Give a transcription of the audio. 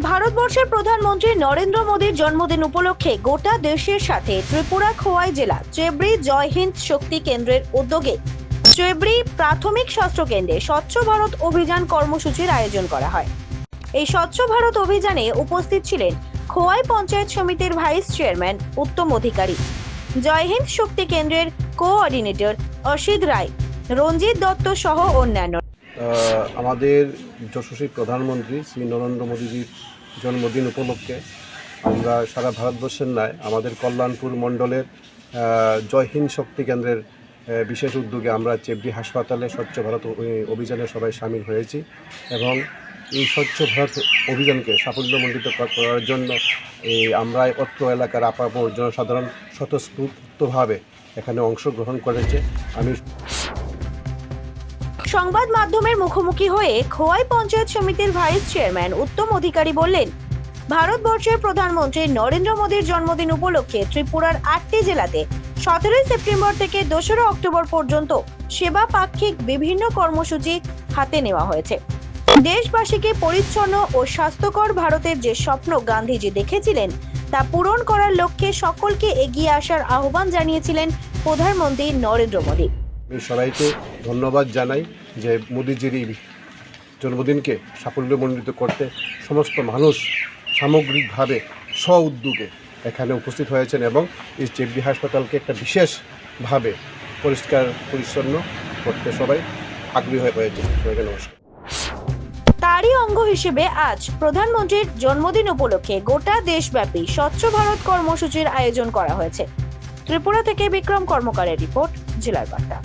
ভারতবর্ষের প্রধানমন্ত্রী নরেন্দ্র মোদীর জন্মদিন উপলক্ষে গোটা দেশের সাথে ত্রিপুরা খোয়াই জেলা চেবড়ি জয় হিন্দ শক্তি কেন্দ্রের উদ্যোগে চেবড়ি প্রাথমিক স্বাস্থ্য কেন্দ্রে স্বচ্ছ ভারত অভিযান কর্মসূচির আয়োজন করা হয়। এই স্বচ্ছ ভারত অভিযানে উপস্থিত ছিলেন খোয়াই পঞ্চায়েত সমিতির ভাইস চেয়ারম্যান, উত্তম অধিকারী। জয় হিন্দ শক্তি কেন্দ্রের কোঅর্ডিনেটর অসিত রায়। রঞ্জিত দত্ত সহ অন্যান্য। আমাদের যশস্বী প্রধানমন্ত্রী শ্রী নরেন্দ্র মোদীজির জন্মদিন উপলক্ষে আমরা সারা ভারতবর্ষের নয় আমাদের কল্যাণপুর মণ্ডলের আহ, জয় হিন্দ শক্তি কেন্দ্রের বিশেষ উদ্যোগে আমরা চেবড়ি হাসপাতালে স্বচ্ছ ভারত অভিযানে সবাই সামিল হয়েছি এবং এই স্বচ্ছ ভারত অভিযানকে সাফল্যমণ্ডিত কর- করার জন্য এই আমরা অত্র এলাকার আপামর জনসাধারণ স্বতঃস্ফূর্তভাবে এখানে অংশগ্রহণ করেছে। আমি সংবাদ মাধ্যমের মুখোমুখি হয়ে খোয়াই পঞ্চায়েত সমিতির ভাইস চেয়ারম্যান উত্তম অধিকারী বললেন, ভারতবর্ষের প্রধানমন্ত্রী নরেন্দ্র মোদীর জন্মদিন উপলক্ষে ত্রিপুরার আটটি জেলাতে সতেরোই সেপ্টেম্বর থেকে দোসরা অক্টোবর পর্যন্ত সেবা পাক্ষিক বিভিন্ন কর্মসূচি হাতে নেওয়া হয়েছে। দেশবাসীকে পরিচ্ছন্ন ও স্বাস্থ্যকর ভারতের যে স্বপ্ন গান্ধীজি দেখেছিলেন, তা পূরণ করার লক্ষ্যে সকলকে এগিয়ে আসার আহ্বান জানিয়েছিলেন প্রধানমন্ত্রী নরেন্দ্র মোদী। সবাইকে ধন্যবাদ জানাই যে মোদিজির এই জন্মদিনকে সাফল্যমণ্ডিত করতে সমস্ত মানুষ সামগ্রিকভাবে স্ব উদ্যোগে এখানে উপস্থিত হয়েছেন এবং এই চেবড়ি হাসপাতালকে একটা বিশেষভাবে পরিষ্কার, পরিচ্ছন্ন করতে সবাই আগ্রহী হয়ে হয়েছে সবাইকে নমস্কার। তারই অঙ্গ হিসেবে আজ প্রধানমন্ত্রীর জন্মদিন উপলক্ষে গোটা দেশব্যাপী স্বচ্ছ ভারত কর্মসূচির আয়োজন করা হয়েছে। ত্রিপুরা থেকে বিক্রম কর্মকারের রিপোর্ট, জেলার বার্তা।